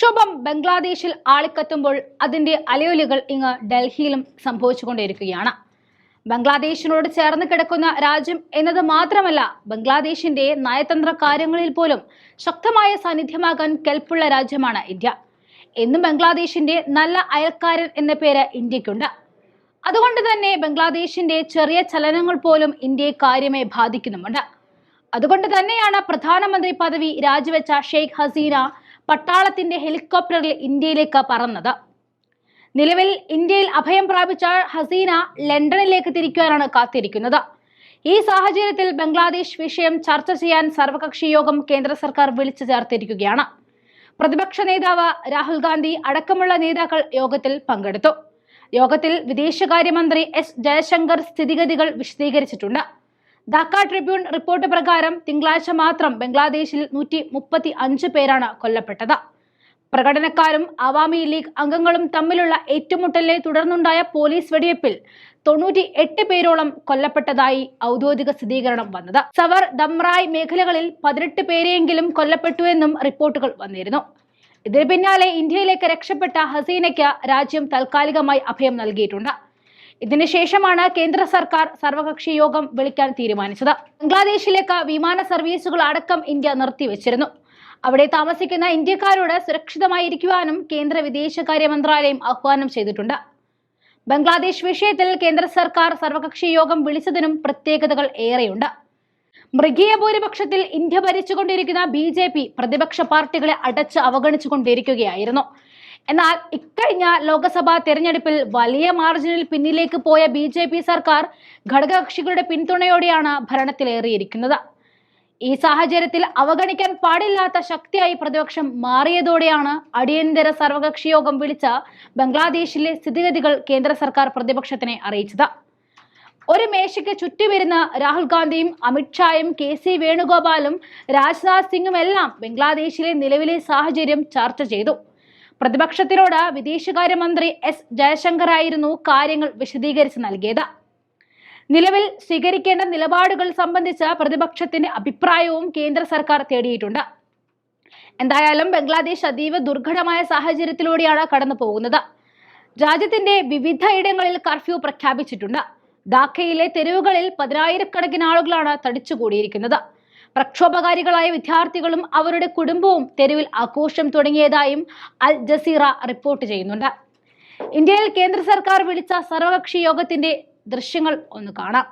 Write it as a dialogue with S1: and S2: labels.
S1: പ്രക്ഷോഭം ബംഗ്ലാദേശിൽ ആളിക്കത്തുമ്പോൾ അതിന്റെ അലയൊലികൾ ഇങ്ങ് ഡൽഹിയിലും സംഭവിച്ചുകൊണ്ടിരിക്കുകയാണ് ബംഗ്ലാദേശിനോട് ചേർന്ന് കിടക്കുന്ന രാജ്യം എന്നത് മാത്രമല്ല ബംഗ്ലാദേശിന്റെ നയതന്ത്ര കാര്യങ്ങളിൽ പോലും ശക്തമായ സാന്നിധ്യമാകാൻ കെൽപ്പുള്ള രാജ്യമാണ് ഇന്ത്യ. എന്നും ബംഗ്ലാദേശിന്റെ നല്ല അയൽക്കാരൻ എന്ന പേര് ഇന്ത്യക്കുണ്ട്. അതുകൊണ്ട് തന്നെ ബംഗ്ലാദേശിന്റെ ചെറിയ ചലനങ്ങൾ പോലും ഇന്ത്യയെ കാര്യമായി ബാധിക്കുന്നുമുണ്ട്. അതുകൊണ്ട് തന്നെയാണ് പ്രധാനമന്ത്രി പദവി രാജിവെച്ച ഷെയ്ഖ് ഹസീന പട്ടാളത്തിന്റെ ഹെലികോപ്റ്ററിൽ ഇന്ത്യയിലേക്ക് പറന്നത്. നിലവിൽ ഇന്ത്യയിൽ അഭയം പ്രാപിച്ച ഹസീന ലണ്ടനിലേക്ക് തിരിക്കുവാനാണ് കാത്തിരിക്കുന്നത്. ഈ സാഹചര്യത്തിൽ ബംഗ്ലാദേശ് വിഷയം ചർച്ച ചെയ്യാൻ സർവകക്ഷി യോഗം കേന്ദ്ര സർക്കാർ വിളിച്ചു ചേർത്തിരിക്കുകയാണ്. പ്രതിപക്ഷ നേതാവ് രാഹുൽ ഗാന്ധി അടക്കമുള്ള നേതാക്കൾ യോഗത്തിൽ പങ്കെടുത്തു. യോഗത്തിൽ വിദേശകാര്യമന്ത്രി എസ് ജയശങ്കർ സ്ഥിതിഗതികൾ വിശദീകരിച്ചിട്ടുണ്ട്. ധാക്ക ട്രിബ്യൂൺ റിപ്പോർട്ട് പ്രകാരം തിങ്കളാഴ്ച മാത്രം ബംഗ്ലാദേശിൽ നൂറ്റി മുപ്പത്തി അഞ്ച് പേരാണ് കൊല്ലപ്പെട്ടത്. പ്രകടനക്കാരും അവാമി ലീഗ് അംഗങ്ങളും തമ്മിലുള്ള ഏറ്റുമുട്ടലിനെ തുടർന്നുണ്ടായ പോലീസ് വെടിവെപ്പിൽ തൊണ്ണൂറ്റി എട്ട് പേരോളം കൊല്ലപ്പെട്ടതായി ഔദ്യോഗിക സ്ഥിരീകരണം വന്നത്. സവർ ദമ്രായ് മേഖലകളിൽ പതിനെട്ട് പേരെയെങ്കിലും കൊല്ലപ്പെട്ടുവെന്നും റിപ്പോർട്ടുകൾ വന്നിരുന്നു. ഇതിന് പിന്നാലെ ഇന്ത്യയിലേക്ക് രക്ഷപ്പെട്ട ഹസീനയ്ക്ക് രാജ്യം താൽക്കാലികമായി അഭയം നൽകിയിട്ടുണ്ട്. ഇതിനുശേഷമാണ് കേന്ദ്ര സർക്കാർ സർവകക്ഷി യോഗം വിളിക്കാൻ തീരുമാനിച്ചത്. ബംഗ്ലാദേശിലേക്ക് വിമാന സർവീസുകൾ അടക്കം ഇന്ത്യ നിർത്തിവെച്ചിരുന്നു. അവിടെ താമസിക്കുന്ന ഇന്ത്യക്കാരോട് സുരക്ഷിതമായിരിക്കുവാനും കേന്ദ്ര വിദേശകാര്യ മന്ത്രാലയം ആഹ്വാനം ചെയ്തിട്ടുണ്ട്. ബംഗ്ലാദേശ് വിഷയത്തിൽ കേന്ദ്ര സർക്കാർ സർവകക്ഷി യോഗം വിളിച്ചതിനും പ്രത്യേകതകൾ ഏറെയുണ്ട്. മൃഗീയ ഭൂരിപക്ഷത്തിൽ ഇന്ത്യ ഭരിച്ചുകൊണ്ടിരിക്കുന്ന ബി ജെ പി പ്രതിപക്ഷ പാർട്ടികളെ അടച്ച് അവഗണിച്ചുകൊണ്ടിരിക്കുകയായിരുന്നു. എന്നാൽ ഇക്കഴിഞ്ഞ ലോക്സഭാ തെരഞ്ഞെടുപ്പിൽ വലിയ മാർജിനിൽ പിന്നിലേക്ക് പോയ ബി ജെ പി സർക്കാർ ഘടകകക്ഷികളുടെ പിന്തുണയോടെയാണ് ഭരണത്തിലേറിയിരിക്കുന്നത്. ഈ സാഹചര്യത്തിൽ അവഗണിക്കാൻ പാടില്ലാത്ത ശക്തിയായി പ്രതിപക്ഷം മാറിയതോടെയാണ് അടിയന്തര സർവകക്ഷി യോഗം വിളിച്ച ബംഗ്ലാദേശിലെ സ്ഥിതിഗതികൾ കേന്ദ്ര സർക്കാർ പ്രതിപക്ഷത്തിനെ അറിയിച്ചത്. ഒരു മേശയ്ക്ക് ചുറ്റി വരുന്ന രാഹുൽ ഗാന്ധിയും അമിത്ഷായും കെ സി വേണുഗോപാലും രാജ്നാഥ് സിംഗും എല്ലാം ബംഗ്ലാദേശിലെ നിലവിലെ സാഹചര്യം ചർച്ച ചെയ്തു. പ്രതിപക്ഷത്തിനോട് വിദേശകാര്യമന്ത്രി എസ് ജയശങ്കർ ആയിരുന്നു കാര്യങ്ങൾ വിശദീകരിച്ച് നൽകിയത്. നിലവിൽ സ്വീകരിക്കേണ്ട നിലപാടുകൾ സംബന്ധിച്ച പ്രതിപക്ഷത്തിന്റെ അഭിപ്രായവും കേന്ദ്ര സർക്കാർ തേടിയിട്ടുണ്ട്. എന്തായാലും ബംഗ്ലാദേശ് അതീവ ദുർഘടമായ സാഹചര്യത്തിലൂടെയാണ് കടന്നു പോകുന്നത്. രാജ്യത്തിന്റെ വിവിധ ഇടങ്ങളിൽ കർഫ്യൂ പ്രഖ്യാപിച്ചിട്ടുണ്ട്. ധാക്കയിലെ തെരുവുകളിൽ പതിനായിരക്കണക്കിന് ആളുകളാണ് തടിച്ചുകൂടിയിരിക്കുന്നത്. പ്രക്ഷോഭകാരികളായ വിദ്യാർത്ഥികളും അവരുടെ കുടുംബവും തെരുവിൽ ആഘോഷം തുടങ്ങിയതായും അൽ ജസീറ റിപ്പോർട്ട് ചെയ്യുന്നുണ്ട്. ഇന്ത്യയിൽ കേന്ദ്ര സർക്കാർ വിളിച്ച സർവകക്ഷി യോഗത്തിന്റെ ദൃശ്യങ്ങൾ ഒന്ന് കാണാം.